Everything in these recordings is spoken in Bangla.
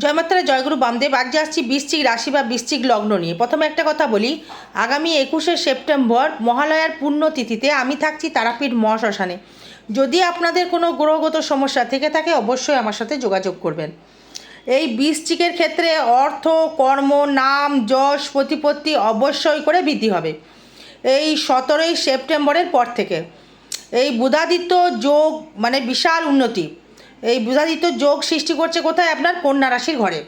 জয়মাত্রা জয়গুরু বামদেব, আজ আসছি বৃশ্চিক রাশি বা বৃশ্চিক লগ্ন নিয়ে। প্রথমে একটা কথা বলি, আগামী একুশে সেপ্টেম্বর মহালয়ার পুণ্যতিথিতে আমি থাকছি তারাপীঠ মহাশ্মশানে। যদি আপনাদের কোনো গ্রহগত সমস্যা থেকে থাকে, অবশ্যই আমার সাথে যোগাযোগ করবেন। এই বৃশ্চিকের ক্ষেত্রে অর্থ, কর্ম, নাম, যশ, প্রতিপত্তি অবশ্যই করে বৃদ্ধি হবে। এই সতেরোই সেপ্টেম্বরের পর থেকে। এই বুধাদিত্য যোগ মানে বিশাল উন্নতি। এই বুধাদিত্য যোগ সৃষ্টি করছে কোথায়? আপনার কন্যা রাশির ঘরে।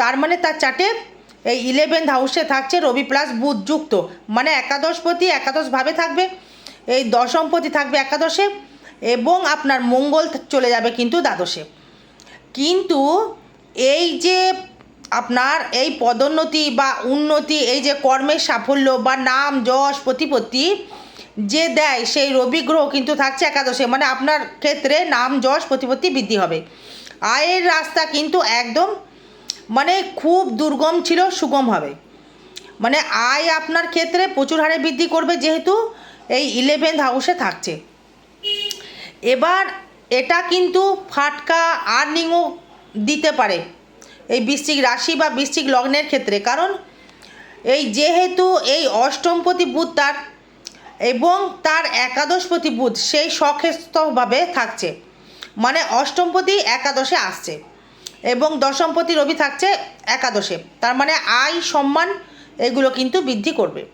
তার মানে তার চার্টে এই ইলেভেন্থ হাউসে থাকছে রবি প্লাস বুধ যুক্ত। মানে একাদশপতি একাদশভাবে থাকবে, এই দশমপতি থাকবে একাদশে এবং আপনার মঙ্গল চলে যাবে কিন্তু দ্বাদশে। কিন্তু এই যে আপনার এই পদোন্নতি বা উন্নতি, এই যে কর্মের সাফল্য বা নাম, যশ, প্রতিপত্তি যে দেয়, সেই রবি গ্রহ কিন্তু থাকছে একাদশে। মানে আপনার ক্ষেত্রে নাম, যশ, প্রতিপত্তি বৃদ্ধি হবে। আয়ের রাস্তা কিন্তু একদম মানে খুব দুর্গম ছিল, সুগম হবে। মানে আয় আপনার ক্ষেত্রে প্রচুর হারে বৃদ্ধি করবে যেহেতু এই ইলেভেন্থ হাউসে থাকছে। এবার এটা কিন্তু ফাটকা আর্নিংও দিতে পারে এই বৃশ্চিক রাশি বা বৃশ্চিক লগ্নের ক্ষেত্রে। কারণ এই যেহেতু এই অষ্টমপতি বুধ তার এবং তার একাদশপতি বুধ সেই সক্ষেস্তভাবে থাকছে। মানে অষ্টমপতি একাদশে আসছে এবং দশমপতি রবি থাকছে একাদশে। তার মানে আয়, সম্মান এগুলো কিন্তু বৃদ্ধি করবে।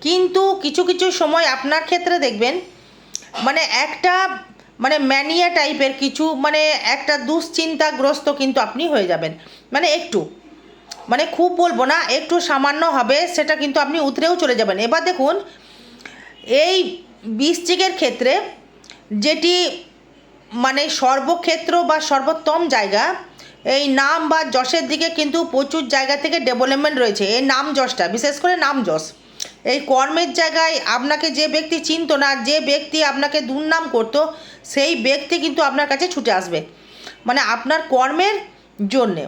কিন্তু কিছু কিছু সময় আপনার ক্ষেত্রে দেখবেন মানে একটা মানে ম্যানিয়া টাইপের কিছু মানে একটা দুশ্চিন্তাগ্রস্ত কিন্তু আপনি হয়ে যাবেন। মানে একটু মানে খুব বলব না, একটু সামান্য হবে, সেটা কিন্তু আপনি উতরেও চলে যাবেন। এবার দেখুন এই বৃশ্চিকের ক্ষেত্রে যেটি মানে সর্বক্ষেত্র বা সর্বোত্তম জায়গা, এই নাম বা যশের দিকে কিন্তু প্রচুর জায়গা থেকে ডেভেলপমেন্ট রয়েছে। এই নাম যশটা, বিশেষ করে নাম যশ। এই কর্মের জায়গায় আপনাকে যে ব্যক্তি চিনত না, যে ব্যক্তি আপনাকে দুর্নাম করতো, সেই ব্যক্তি কিন্তু আপনার কাছে ছুটে আসবে। মানে আপনার কর্মের জন্যে।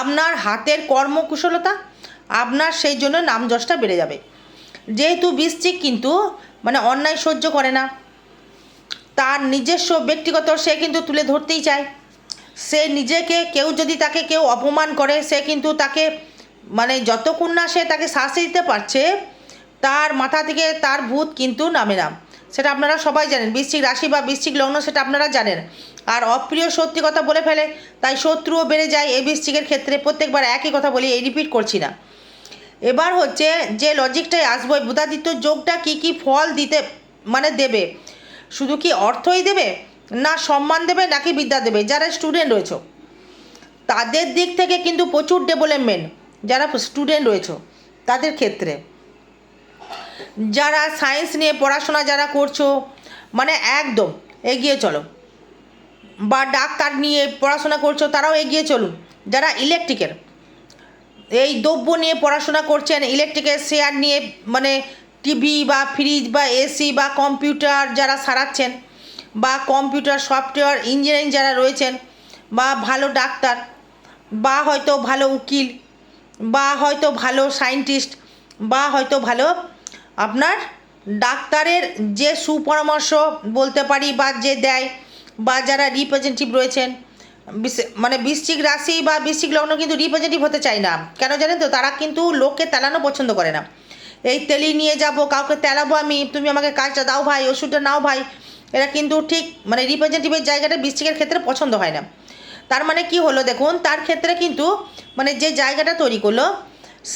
আপনার হাতের কর্মকুশলতা, আপনার সেই জন্য নাম যশটা বেড়ে যাবে। যেহেতু বৃশ্চিক কিন্তু মানে অন্যায় সহ্য করে না, তার নিজস্ব ব্যক্তিগত সে কিন্তু তুলে ধরতেই চায়। সে নিজেকে কেউ যদি তাকে কেউ অপমান করে, সে কিন্তু তাকে মানে যতক্ষণ না সে তাকে শাস্তি দিতে পারছে, তার মাথা থেকে তার ভূত কিন্তু নামে না। সেটা আপনারা সবাই জানেন, বৃশ্চিক রাশি বা বৃশ্চিক লগ্ন সেটা আপনারা জানেন। আর অপ্রিয় সত্যি কথা বলে ফেলে, তাই শত্রুও বেড়ে যায়। এই বৃশ্চিকের ক্ষেত্রে প্রত্যেকবার একই কথা বলি, এই রিপিট করছি না। এবার হচ্ছে যে লজিকটাই আসব বুধাদিত্য যোগটা কি কি ফল দিতে মানে দেবে? শুধু কি অর্থই দেবে? না সম্মান দেবে, নাকি বিদ্যা দেবে? যারা স্টুডেন্ট রয়েছে, তাদের দিক থেকে কিন্তু প্রচুর ডেভেলপমেন্ট যারা স্টুডেন্ট রয়েছে, তাদের ক্ষেত্রে। যারা সায়েন্স নিয়ে পড়াশোনা যারা করছ মানে একদম এগিয়ে চলো। বা ডাক্তার নিয়ে পড়াশোনা করছ, তারাও এগিয়ে চলুন। যারা ইলেকট্রিকের এই দ্রব্য নিয়ে পড়াশোনা করছেন ইলেকট্রিকের শেয়ার নিয়ে মানে টিভি বা ফ্রিজ বা এসি বা কম্পিউটার যারা সারাচ্ছেন বা কম্পিউটার সফটওয়্যার ইঞ্জিনিয়ারিং যারা রয়েছেন বা ভালো ডাক্তার বা হয়তো ভালো উকিল বা হয়তো ভালো সায়েন্টিস্ট বা হয়তো ভালো আপনার ডাক্তারের যে সুপরামর্শ বলতে পারি বা যে দেয় বা যারা রিপ্রেজেন্টেটিভ রয়েছেন মানে বৃশ্চিক রাশি বা বৃশ্চিক লগ্ন কিন্তু রিপ্রেজেন্টিভ হতে চায় না। কেন জানেন তো? তারা কিন্তু লোককে তেলানো পছন্দ করে না। এই তেলি নিয়ে যাব, কাউকে তেলাবো আমি, তুমি আমাকে কাজটা দাও ভাই, ওষুধটা নাও ভাই। এরা কিন্তু ঠিক মানে রিপ্রেজেন্টেটিভের জায়গাটা বৃশ্চিকের ক্ষেত্রে পছন্দ হয় না। তার মানে কি হলো দেখুন, তার ক্ষেত্রে কিন্তু মানে যে জায়গাটা তৈরি করল,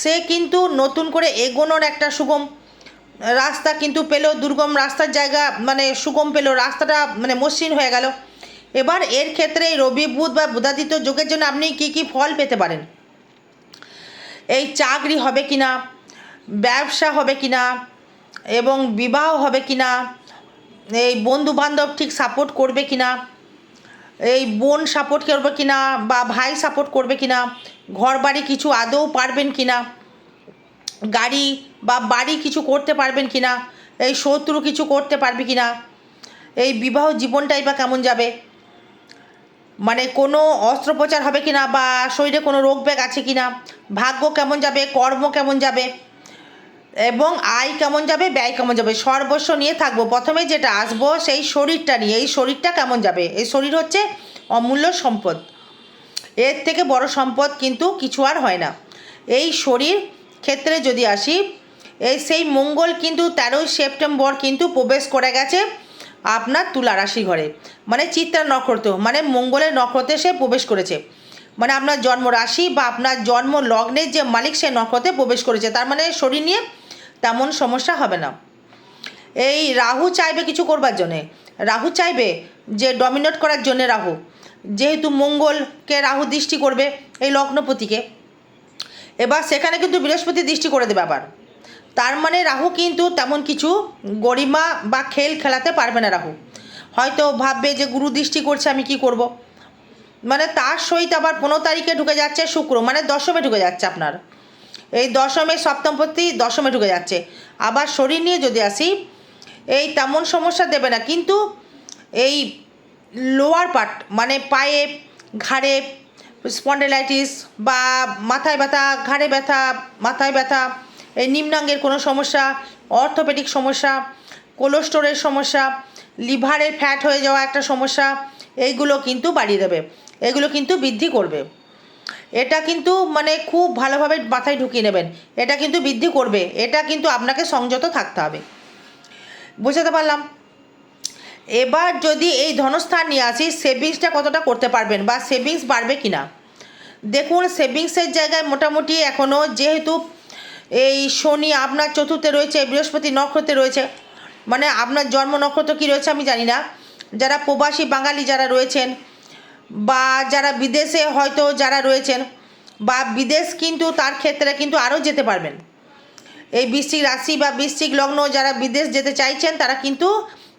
সে কিন্তু নতুন করে এগোনোর একটা সুগম রাস্তা কিন্তু পেল, দুর্গম রাস্তার জায়গা মানে সুগম পেল, রাস্তাটা মানে মসৃণ হয়ে গেল। এবার এর ক্ষেত্রে এই রবি, বুধ বা বুধাদিত্য যোগের জন্য আপনি কি কি ফল পেতে পারেন? এই চাকরি হবে কি না ব্যবসা হবে কি না এবং বিবাহ হবে কি না এই বন্ধু বান্ধব ঠিক সাপোর্ট করবে কি না এই বোন সাপোর্ট করবে কি না বা ভাই সাপোর্ট করবে কি না ঘর বাড়ি কিছু আদৌ পারবেন কি না গাড়ি বা বাড়ি কিছু করতে পারবেন কি না এই শত্রু কিছু করতে পারবে কি না এই বিবাহ জীবনটাই বা কেমন যাবে? মানে কোনো অস্ত্রোপচার হবে কি না বা শরীরে কোনো রোগ ব্যাগ আছে কি না ভাগ্য কেমন যাবে, কর্ম কেমন যাবে, এবং আয় কেমন যাবে, ব্যয় কেমন যাবে, সর্বস্ব নিয়ে থাকব। প্রথমে যেটা আসব, সেই শরীরটা নিয়ে, এই শরীরটা কেমন যাবে? এই শরীর হচ্ছে অমূল্য সম্পদ। এর থেকে বড় সম্পদ কিন্তু কিছু আর হয় না। এই শরীর ক্ষেত্রে যদি আসি, এই সেই মঙ্গল কিন্তু তেরোই সেপ্টেম্বর কিন্তু প্রবেশ করে গেছে। আপনার তুলা রাশি ঘরে। মানে চিত্রা নক্ষত্র মানে মঙ্গলের নক্ষত্রে সে প্রবেশ করেছে। মানে আপনার জন্ম রাশি বা আপনার জন্ম লগ্নের যে মালিক সে নক্ষত্রে প্রবেশ করেছে, তার মানে শরীর নিয়ে তেমন সমস্যা হবে না। এই রাহু চাইবে কিছু করবার জন্যে। রাহু চাইবে যে ডমিনেট করার জন্যে রাহু। যেহেতু মঙ্গলকে রাহু দৃষ্টি করবে এই লগ্নপতিকে। এবার সেখানে কিন্তু বৃহস্পতি দৃষ্টি করে দেবে আবার। তার মানে রাহু কিন্তু তেমন কিছু গরিমা বা খেল খেলাতে পারবে না রাহু। হয়তো ভাববে যে গুরু দৃষ্টি করছে, আমি কি করব। মানে তার সহিত আবার পনেরো তারিখে ঢুকে যাচ্ছে শুক্র মানে দশমে ঢুকে যাচ্ছে আপনার। এই দশমে সপ্তমপতি দশমে ঢুকে যাচ্ছে। আবার শরীর নিয়ে যদি আসি, এই তেমন সমস্যা দেবে না, কিন্তু এই লোয়ার পার্ট মানে পায়ে ঘাড়ে স্পন্ডেলাইটিস বা মাথায় ব্যথা, ঘাড়ে ব্যথা, মাথায় ব্যথা এই নিম্নাঙ্গের কোনো সমস্যা, অর্থোপেডিক সমস্যা কোলেস্টোরের সমস্যা, লিভারের ফ্যাট হয়ে যাওয়া একটা সমস্যা, এইগুলো কিন্তু বাড়িয়ে দেবে। এগুলো কিন্তু বৃদ্ধি করবে। এটা কিন্তু মানে খুব ভালোভাবে মাথায় ঢুকিয়ে নেবেন। এটা কিন্তু বৃদ্ধি করবে। এটা কিন্তু আপনাকে সংযত থাকতে হবে। বুঝাতে পারলাম? এবার যদি এই ধনস্থান নিয়ে আসি, সেভিংসটা কতটা করতে পারবেন বা সেভিংস বাড়বে কি না দেখুন, সেভিংসের জায়গায় মোটামুটি এখনও যেহেতু এই শনি আপনার চতুর্থে রয়েছে, বৃহস্পতি নক্ষত্রে রয়েছে। মানে আপনার জন্ম নক্ষত্র কী রয়েছে আমি জানি না। যারা প্রবাসী বাঙালি যারা রয়েছেন বা যারা বিদেশে হয়তো যারা রয়েছেন বা বিদেশ কিন্তু তার ক্ষেত্রে কিন্তু আরও যেতে পারবেন। এই বৃশ্চিক রাশি বা বৃশ্চিক লগ্ন যারা বিদেশ যেতে চাইছেন তারা কিন্তু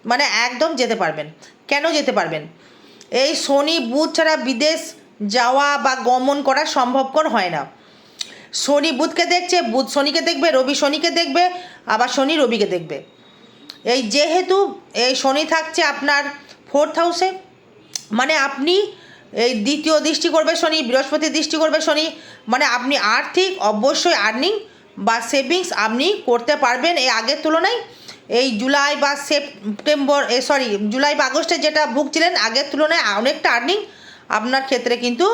মানে একদম যেতে পারবেন। কেন যেতে পারবেন? এই শনি বুধ ছাড়া বিদেশ যাওয়া বা গমন করা সম্ভবকর হয় না। শনি বুধকে দেখছে, বুধ শনিকে দেখবে, রবি শনিকে দেখবে, আবার শনি রবিকে দেখবে। এই যেহেতু এই শনি থাকছে আপনার ফোর্থ হাউসে মানে আপনি এই দ্বিতীয় দৃষ্টি করবে শনি, বৃহস্পতি দৃষ্টি করবে শনি মানে আপনি আর্থিক, অবশ্যই আর্নিং বা সেভিংস আপনি করতে পারবেন এই আগের তুলনায়। এই জুলাই বা সেপ্টেম্বর, এ সরি জুলাই বা আগস্টে যেটা ভুগছিলেন, আগের তুলনায় অনেকটা আর্নিং আপনার ক্ষেত্রে কিন্তু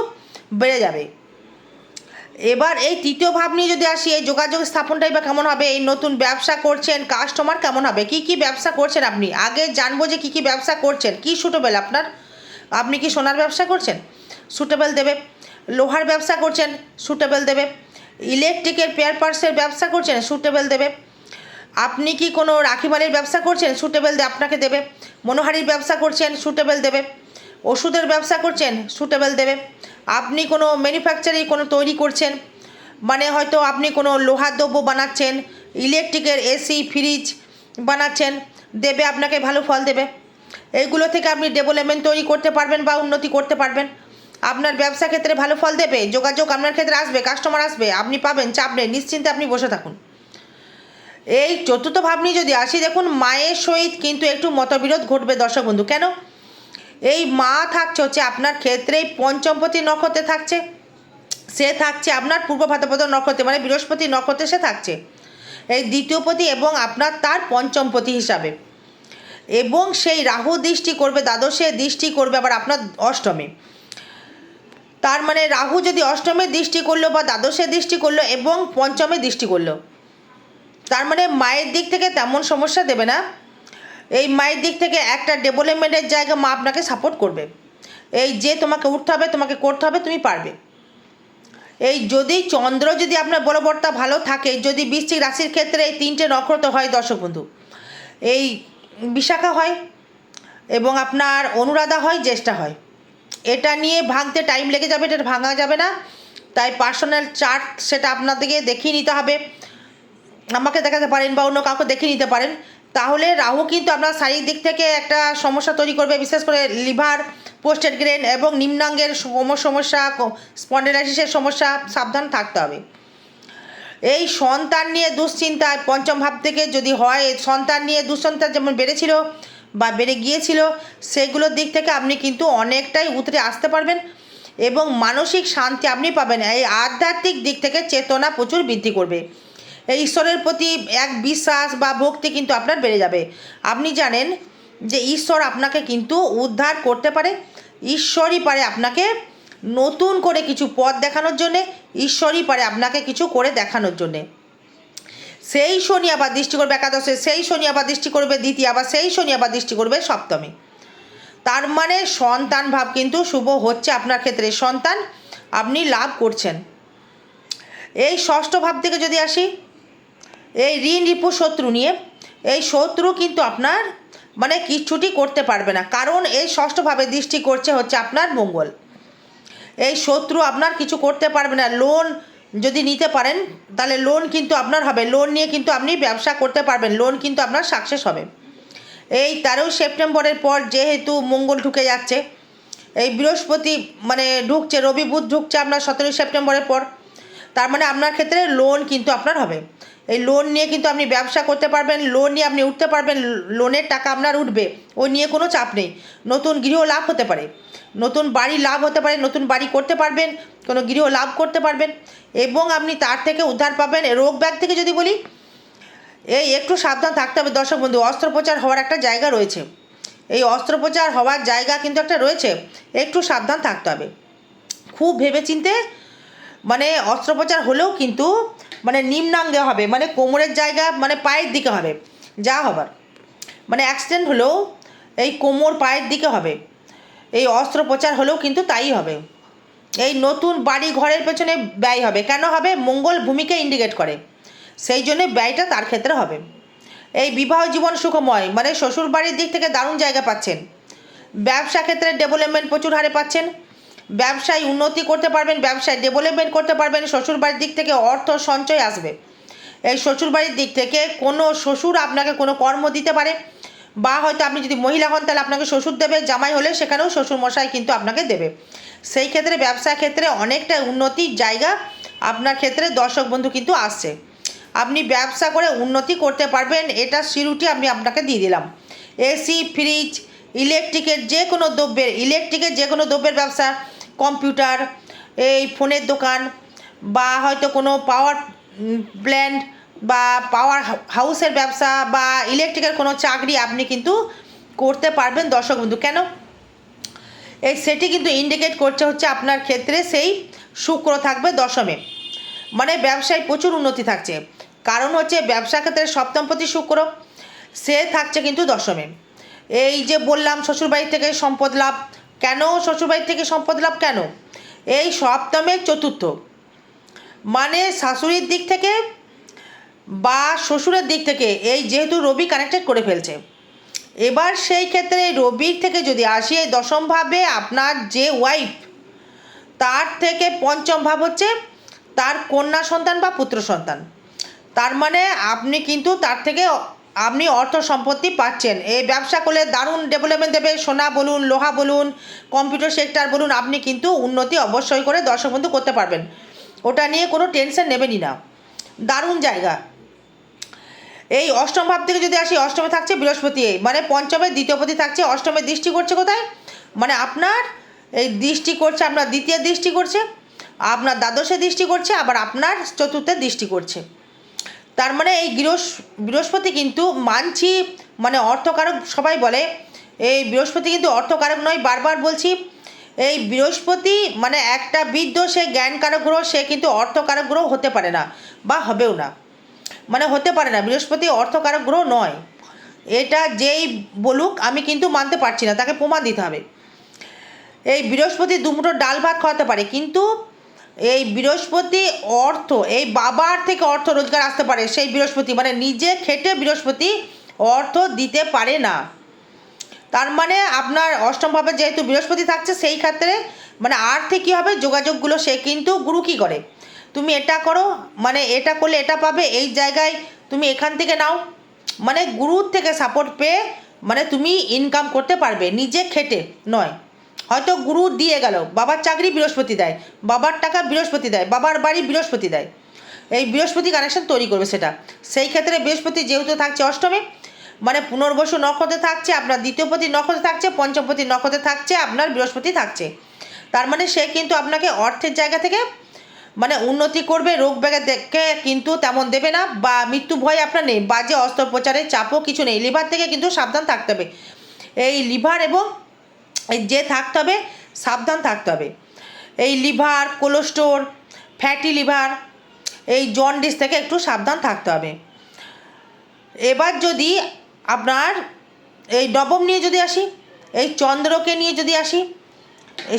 বেড়ে যাবে। এবার এই তৃতীয় ভাব নিয়ে যদি আসি, এই যোগাযোগ স্থাপনটাই বা কেমন হবে? এই নতুন ব্যবসা করছেন কাস্টমার কেমন হবে? কি কি ব্যবসা করছেন আপনি? আগে জানব যে কী কী ব্যবসা করছেন। কী সুটেবেল আপনার? আপনি কি সোনার ব্যবসা করছেন? সুটেবেল দেবে। লোহার ব্যবসা করছেন? সুটেবেল দেবে। ইলেকট্রিকের পেয়ার পার্টসের ব্যবসা করছেন? সুটেবেল দেবে। আপনি কি কোনো রাখিমালির ব্যবসা করছেন? সুটেবেল আপনাকে দেবে। মনোহারির ব্যবসা করছেন? সুটেবেল দেবে। ওষুধের ব্যবসা করছেন? সুটেবেল দেবে। আপনি কোনো ম্যানুফ্যাকচারিং কোনো তৈরি করছেন মানে হয়তো আপনি কোনো লোহার দ্রব্য বানাচ্ছেন ইলেকট্রিকের এসি ফ্রিজ বানাচ্ছেন, দেবে আপনাকে ভালো ফল দেবে। এইগুলো থেকে আপনি ডেভেলপমেন্ট তৈরি করতে পারবেন বা উন্নতি করতে পারবেন। আপনার ব্যবসা ক্ষেত্রে ভালো ফল দেবে, যোগাযোগ আপনার ক্ষেত্রে আসবে কাস্টমার আসবে, আপনি পাবেন, চাপ নেই, নিশ্চিন্তে আপনি বসে থাকুন। এই চতুর্থ ভাবনি যদি আসি, দেখুন, মায়ের সহিত কিন্তু একটু মতবিরোধ ঘটবে দর্শক বন্ধু। কেন? এই মা থাকছে হচ্ছে আপনার ক্ষেত্রে পঞ্চমপতি নক্ষত্রে থাকছে। সে থাকছে আপনার পূর্ব ভাদ্রপদ নক্ষত্রে মানে বৃহস্পতি নক্ষত্রে সে থাকছে। এই দ্বিতীয়পতি এবং আপনার তার পঞ্চমপতি হিসাবে। এবং সেই রাহু দৃষ্টি করবে, দ্বাদশে দৃষ্টি করবে আবার আপনার অষ্টমে। তার মানে রাহু যদি অষ্টমে দৃষ্টি করল বা দ্বাদশে দৃষ্টি করল এবং পঞ্চমে দৃষ্টি করল, তার মানে মায়ের দিক থেকে তেমন সমস্যা দেবে না। এই মায়ের দিক থেকে একটা ডেভেলপমেন্টের জায়গা মা আপনাকে সাপোর্ট করবে। এই যে তোমাকে উঠতে হবে, তোমাকে করতে হবে, তুমি পারবে। এই যদি চন্দ্র যদি আপনার বলবর্তা ভালো থাকে, যদি বৃশ্চিক রাশির ক্ষেত্রে এই তিনটে নক্ষত্র হয় দর্শক বন্ধু, এই বিশাখা হয় এবং আপনার অনুরাধা হয়, জ্যেষ্ঠা হয়। এটা নিয়ে ভাঙতে টাইম লেগে যাবে, এটা ভাঙা যাবে না। তাই পার্সোনাল চার্ট সেটা আপনাদেরকে দেখিয়ে নিতে হবে। আমাকে দেখাতে পারেন বা অন্য কাউকে দেখিয়ে নিতে পারেন। তাহলে রাহু কিন্তু আপনার শারীরিক দিক থেকে একটা সমস্যা তৈরি করবে, বিশেষ করে লিভার পোস্টেড গ্রেন এবং নিম্নাঙ্গের সম- সমস্যা স্পন্ডেলাইটিসের সমস্যা, সাবধান থাকতে হবে। এই সন্তান নিয়ে দুশ্চিন্তায় পঞ্চম ভাব থেকে যদি হয়, সন্তান নিয়ে দুশ্চিন্তা যেমন বেড়েছিল বা বেড়ে গিয়েছিল সেগুলোর দিক থেকে আপনি কিন্তু অনেকটাই উতরে আসতে পারবেন এবং মানসিক শান্তি আপনি পাবেন। এই আধ্যাত্মিক দিক থেকে চেতনা প্রচুর বৃদ্ধি করবে। ঈশ্বরের প্রতি এক বিশ্বাস বা ভক্তি কিন্তু আপনার বেড়ে যাবে। আপনি জানেন যে ঈশ্বর আপনাকে কিন্তু উদ্ধার করতে পারে। ঈশ্বরই পারে আপনাকে নতুন করে কিছু পথ দেখানোর জন্যে। ঈশ্বরই পারে আপনাকে কিছু করে দেখানোর জন্যে। সেই শনি আবার দৃষ্টি করবে একাদশে, সেই শনি আবার দৃষ্টি করবে দ্বিতীয়, আবার সেই শনি আবার দৃষ্টি করবে সপ্তমে। তার মানে সন্তান ভাব কিন্তু শুভ হচ্ছে আপনার ক্ষেত্রে। সন্তান আপনি লাভ করছেন। এই ষষ্ঠ ভাব থেকে যদি আসি এই ঋণ রিপু শত্রু নিয়ে, এই শত্রু কিন্তু আপনার মানে কিচ্ছুটি করতে পারবে না। কারণ এই ষষ্ঠভাবে দৃষ্টি করছে হচ্ছে আপনার মঙ্গল। এই শত্রু আপনার কিছু করতে পারবে না। লোন যদি নিতে পারেন, তাহলে লোন কিন্তু আপনার হবে। লোন নিয়ে কিন্তু আপনি ব্যবসা করতে পারবেন। লোন কিন্তু আপনার সাকসেস হবে। এই তেরোই সেপ্টেম্বরের পর যেহেতু মঙ্গল ঢুকে যাচ্ছে, এই বৃহস্পতি মানে ঢুকছে, রবি বুধ ঢুকছে আপনার সতেরোই সেপ্টেম্বরের পর। তার মানে আপনার ক্ষেত্রে লোন কিন্তু আপনার হবে। এই লোন নিয়ে কিন্তু আপনি ব্যবসা করতে পারবেন লোন নিয়ে আপনি উঠতে পারবেন লোনের টাকা আপনার উঠবে, ওই নিয়ে কোনো চাপ নেই। নতুন গৃহ লাভ হতে পারে, নতুন বাড়ি লাভ হতে পারে, নতুন বাড়ি করতে পারবেন, কোনো গৃহ লাভ করতে পারবেন, এবং আপনি তার থেকে উদ্ধার পাবেন। রোগ ব্যাগ থেকে যদি বলি, এই একটু সাবধান থাকতে হবে দর্শক বন্ধু, অস্ত্রোপচার হওয়ার একটা জায়গা রয়েছে। এই অস্ত্রোপচার হওয়ার জায়গা কিন্তু একটা রয়েছে, একটু সাবধান থাকতে হবে। খুব ভেবেচিন্তে মানে অস্ত্রোপচার হলেও কিন্তু মানে নিম্নাঙ্গে হবে মানে কোমরের জায়গা মানে পায়ের দিকে হবে, যা হবার। মানে অ্যাক্সিডেন্ট হলেও এই কোমর পায়ের দিকে হবে, এই অস্ত্রোপচার হলেও কিন্তু তাই হবে। এই নতুন বাড়ি ঘরের পেছনে ব্যয় হবে, কেন হবে? মঙ্গল ভূমিকে ইন্ডিকেট করে, সেই জন্যে ব্যয়টা তার ক্ষেত্রে হবে। এই বিবাহ জীবন সুখময় মানে শ্বশুর বাড়ির দিক থেকে দারুণ জায়গা পাচ্ছেন। ব্যবসা ক্ষেত্রে ডেভেলপমেন্ট প্রচুর হারে পাচ্ছেন। ব্যবসায় উন্নতি করতে পারবেন, ব্যবসায় ডেভেলপমেন্ট করতে পারবেন শ্বশুর বাড়ির দিক থেকে অর্থ সঞ্চয় আসবে। এই শ্বশুর বাড়ির দিক থেকে কোনো শ্বশুর আপনাকে কোনো কর্ম দিতে পারে, বা হয়তো আপনি যদি মহিলা হন তাহলে আপনাকে শ্বশুর দেবে, জামাই হলে সেখানেও শ্বশুর মশাই কিন্তু আপনাকে দেবে। সেই ক্ষেত্রে ব্যবসা ক্ষেত্রে অনেকটা উন্নতির জায়গা আপনার ক্ষেত্রে দর্শক বন্ধু কিন্তু আসছে। আপনি ব্যবসা করে উন্নতি করতে পারবেন, এটা সিরুটি আমি আপনাকে দিয়ে দিলাম। এসি, ফ্রিজ, ইলেকট্রিকের যে কোনো দ্রব্যের, ইলেকট্রিকের যে কোনো দ্রব্যের ব্যবসা কম্পিউটার, এই ফোনের দোকান বা হয়তো কোনো পাওয়ার প্ল্যান্ট বা পাওয়ার হাউসের ব্যবসা বা ইলেকট্রিকের কোনো চাকরি আপনি কিন্তু করতে পারবেন দর্শক বন্ধু। কেন? এই সেটি কিন্তু ইন্ডিকেট করছে হচ্ছে আপনার ক্ষেত্রে সেই শুক্র থাকবে দশমে। মানে ব্যবসায় প্রচুর উন্নতি থাকছে। কারণ হচ্ছে ব্যবসা ক্ষেত্রে সপ্তমপতি শুক্র, সে থাকছে কিন্তু দশমে। এই যে বললাম শ্বশুরবাড়ি থেকে সম্পদ লাভ কেন শ্বশুরবাড়ি থেকে সম্পদ লাভ কেন? এই সপ্তমের চতুর্থ। মানে শাশুড়ির দিক থেকে বা শ্বশুরের দিক থেকে এই যেহেতু রবি কানেক্টেড করে ফেলছে। এবার সেই ক্ষেত্রে রবির থেকে যদি আসি, এই দশমভাবে আপনার যে ওয়াইফ তার থেকে পঞ্চম ভাব হচ্ছে তার কন্যা সন্তান বা পুত্র সন্তান। তার মানে আপনি কিন্তু তার থেকে আপনি অর্থ সম্পত্তি পাচ্ছেন। এই ব্যবসা করলে দারুণ ডেভেলপমেন্ট দেবে, সোনা বলুন, লোহা বলুন কম্পিউটার সেক্টর বলুন, আপনি কিন্তু উন্নতি অবশ্যই করে দর্শক বন্ধু করতে পারবেন। ওটা নিয়ে কোনো টেনশন নেবেনই না। দারুণ জায়গা। এই অষ্টম ভাব থেকে যদি আসি, অষ্টমে থাকছে বৃহস্পতি মানে পঞ্চমের দ্বিতীয়পতি থাকছে, অষ্টমে দৃষ্টি করছে কোথায়? মানে আপনার এই দৃষ্টি করছে, আপনার দ্বিতীয় দৃষ্টি করছে, আপনার দ্বাদশে দৃষ্টি করছে, আবার আপনার চতুর্থে দৃষ্টি করছে। তার মানে এই গৃহস, বৃহস্পতি কিন্তু মানছি মানে অর্থকারক সবাই বলে, এই বৃহস্পতি কিন্তু অর্থকারক নয়, বারবার বলছি, এই বৃহস্পতি মানে একটা বৃদ্ধ, সে জ্ঞানকারক গ্রহ, সে কিন্তু অর্থকারক গ্রহ হতে পারে না বা হবেও না। মানে হতে পারে না, বৃহস্পতি অর্থকারক গ্রহ নয়। এটা যেই বলুক, আমি কিন্তু মানতে পারছি না, তাকে প্রমাণ দিতে হবে। এই বৃহস্পতি দুমুটো ডাল ভাত খাওয়াতে পারে, কিন্তু এই বৃহস্পতি অর্থ, এই বাবার থেকে অর্থ রোজগার আসতে পারে, সেই বৃহস্পতি মানে নিজে খেটে বৃহস্পতি অর্থ দিতে পারে না। তার মানে আপনার অষ্টমভাবে যেহেতু বৃহস্পতি থাকছে, সেই ক্ষেত্রে মানে আর্থিক কী হবে? যোগাযোগগুলো সে কিন্তু গুরু কী করে? তুমি এটা করো মানে এটা করলে এটা পাবে, এই জায়গায় তুমি এখান থেকে নাও। মানে গুরুর থেকে সাপোর্ট পেয়ে মানে তুমি ইনকাম করতে পারবে, নিজে খেটে নয়। হয়তো গুরু দিয়ে গেল, বাবার চাকরি বৃহস্পতি দেয়, বাবার টাকা বৃহস্পতি দেয়, বাবার বাড়ি বৃহস্পতি দেয়। এই বৃহস্পতি কানেকশন তৈরি করবে সেটা। সেই ক্ষেত্রে বৃহস্পতি যেহেতু থাকছে অষ্টমে মানে পুনর্বসু নক্ষত্রে থাকছে, আপনার দ্বিতীয়পতি নক্ষত্রে থাকছে, পঞ্চমপতি নক্ষত্রে থাকছে, আপনার বৃহস্পতি থাকছে। তার মানে সে কিন্তু আপনাকে অর্থের জায়গা থেকে মানে উন্নতি করবে, রোগ ব্যাগে কিন্তু তেমন দেবে না, বা মৃত্যু ভয় আপনার নেই, বাজে অস্ত্রোপচারের চাপও কিছু নেই, লিভার থেকে কিন্তু সাবধান থাকতে হবে। এই লিভার এবং যে থাকতে হবে, সাবধান থাকতে হবে। এই লিভার কোলেস্টোর ফ্যাটি লিভার, এই জন্ডিস থেকে একটু সাবধান থাকতে হবে। এবার যদি আপনার এই নবম নিয়ে যদি আসি, এই চন্দ্রকে নিয়ে যদি আসি,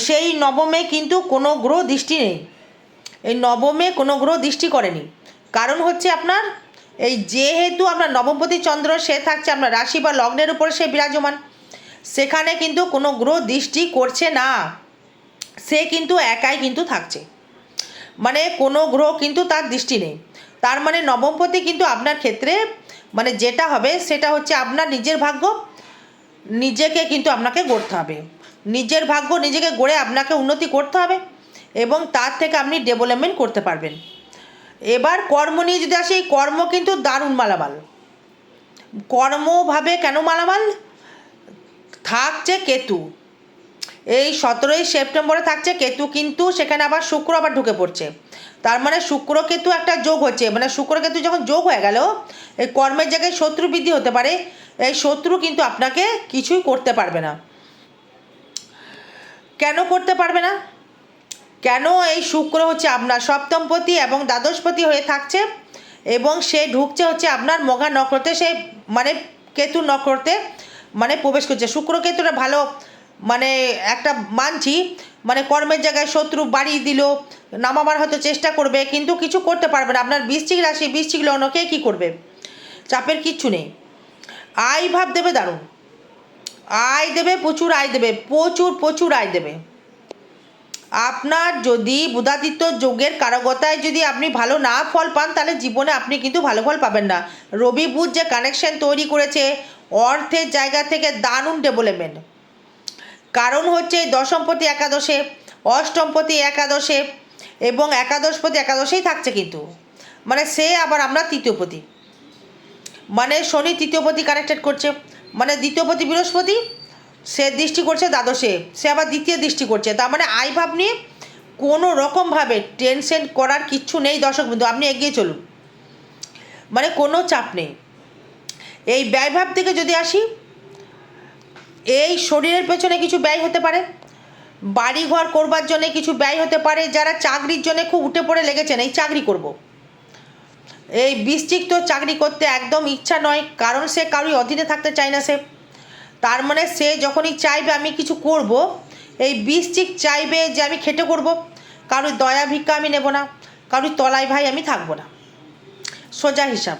সেই নবমে কিন্তু কোনো গ্রহ দৃষ্টি নেই। এই নবমে কোনো গ্রহ দৃষ্টি করেনি। কারণ হচ্ছে আপনার এই যেহেতু আপনার নবমপতি চন্দ্র, সে থাকছে আপনার রাশি বা লগ্নের উপরে সে বিরাজমান। সেখানে কিন্তু কোনো গ্রহ দৃষ্টি করছে না। সে কিন্তু একাই কিন্তু থাকছে। মানে কোনো গ্রহ কিন্তু তার দৃষ্টি নেই। তার মানে নবমপতি কিন্তু আপনার ক্ষেত্রে মানে যেটা হবে সেটা হচ্ছে আপনার নিজের ভাগ্য। নিজেকে কিন্তু আপনাকে গড়তে হবে। নিজের ভাগ্য নিজেকে গড়ে আপনাকে উন্নতি করতে হবে এবং তার থেকে আপনি ডেভেলপমেন্ট করতে পারবেন। এবার কর্ম নিয়ে যদি আসি এই কর্ম কিন্তু দারুণ মালামাল। কর্মভাবে কেন মালামাল? থাকছে কেতু। এই সতেরোই সেপ্টেম্বরে থাকছে কেতু, কিন্তু সেখানে আবার শুক্র আবার ঢুকে পড়ছে। তার মানে শুক্র কেতু একটা যোগ হচ্ছে। মানে শুক্র কেতু যখন যোগ হয়ে গেল, এই কর্মের জায়গায় শত্রু বৃদ্ধি হতে পারে। এই শত্রু কিন্তু আপনাকে কিছুই করতে পারবে না। কেন করতে পারবে না? কেন এই শুক্র হচ্ছে আপনার সপ্তমপতি এবং দ্বাদশপতি হয়ে থাকছে এবং সে ঢুকছে হচ্ছে আপনার মঘা নক্ষত্রে, সে মানে কেতু নক্ষত্রে। মানে প্রবেশ করছে। শুক্র কেতুটা ভালো মানে একটা মানছি মানে কর্মের জায়গায় শত্রু বাড়িয়ে দিল, নামাবার হয়তো চেষ্টা করবে, কিন্তু কিছু করতে পারবে না। আপনার বৃশ্চিক রাশি, বৃশ্চিক লগ্ন, কে কী করবে? চাপের কিচ্ছু নেই। আয় ভাব দেবে দারুণ। আয় দেবে, প্রচুর আয় দেবে, প্রচুর প্রচুর আয় দেবে। আপনার যদি বুধাদিত্য যোগের কারকতায় যদি আপনি ভালো না ফল পান, তাহলে জীবনে আপনি কিন্তু ভালো ফল পাবেন না। রবি বুধ যে কানেকশন তৈরি করেছে অর্থের জায়গা থেকে দারুণ ডেভেলপমেন্ট কারণ হচ্ছে দশমপতি একাদশে, অষ্টমপতি একাদশে এবং একাদশপতি একাদশেই থাকছে কিন্তু। মানে সে আবার আমরা তৃতীয়পতি। মানে শনি তৃতীয়পতি কানেক্টেড করছে। মানে দ্বিতীয়পতি বৃহস্পতি, সে দৃষ্টি করছে দ্বাদশে। সে আবার দ্বিতীয় দৃষ্টি করছে। তার মানে আই ভাব নিয়ে কোনো রকমভাবে টেনশন করার কিচ্ছু নেই দর্শক বন্ধু। আপনি এগিয়ে চলুন। মানে কোনো চাপ নেই। এই ব্যয়ভাব থেকে যদি আসি, এই শরীরের পেছনে কিছু ব্যয় হতে পারে বাড়ি ঘর করবার জন্য কিছু ব্যয় হতে পারে, যারা চাকরির জন্য খুব উঠে পড়ে লেগেছেন, এই চাকরি করব। এই বৃশ্চিক তো চাকরি করতে একদম ইচ্ছা নয়, কারণ সে কারোর অধীনে থাকতে চায় না সে। তার মানে সে যখনই চাইবে আমি কিছু করব, এই বৃশ্চিক চাইবে যে আমি খেটে করব কারোর দয়া ভিক্ষা আমি নেব না কারোর তলায় ভাই আমি থাকব না। সোজা হিসাব।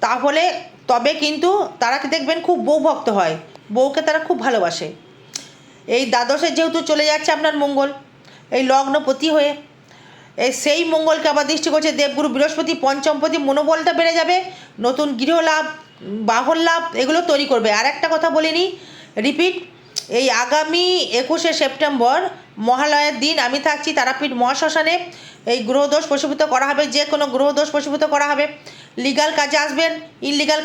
তাহলে তবে কিন্তু তারা দেখবেন খুব বউ ভক্ত হয়। বউকে তারা খুব ভালোবাসে। এই দ্বাদশে যেহেতু চলে যাচ্ছে আপনার মঙ্গল, এই লগ্নপতি হয়ে, এই সেই মঙ্গলকে আবার দৃষ্টি করছে দেবগুরু বৃহস্পতি, পঞ্চমপতি, মনোবলটা বেড়ে যাবে, নতুন গৃহ লাভ বাহন লাভ, এগুলো তৈরি করবে। আর একটা কথা বলিনি, রিপিট, এই আগামী একুশে সেপ্টেম্বর মহালয়ের দিন আমি থাকছি তারাপীঠ মহাশ্মশানে। এই গ্রহদোষ প্রশমিত করা হবে, যে কোনো গ্রহদোষ প্রশমিত করা হবে। লিগাল কাজে আসবেন ইনলিগাল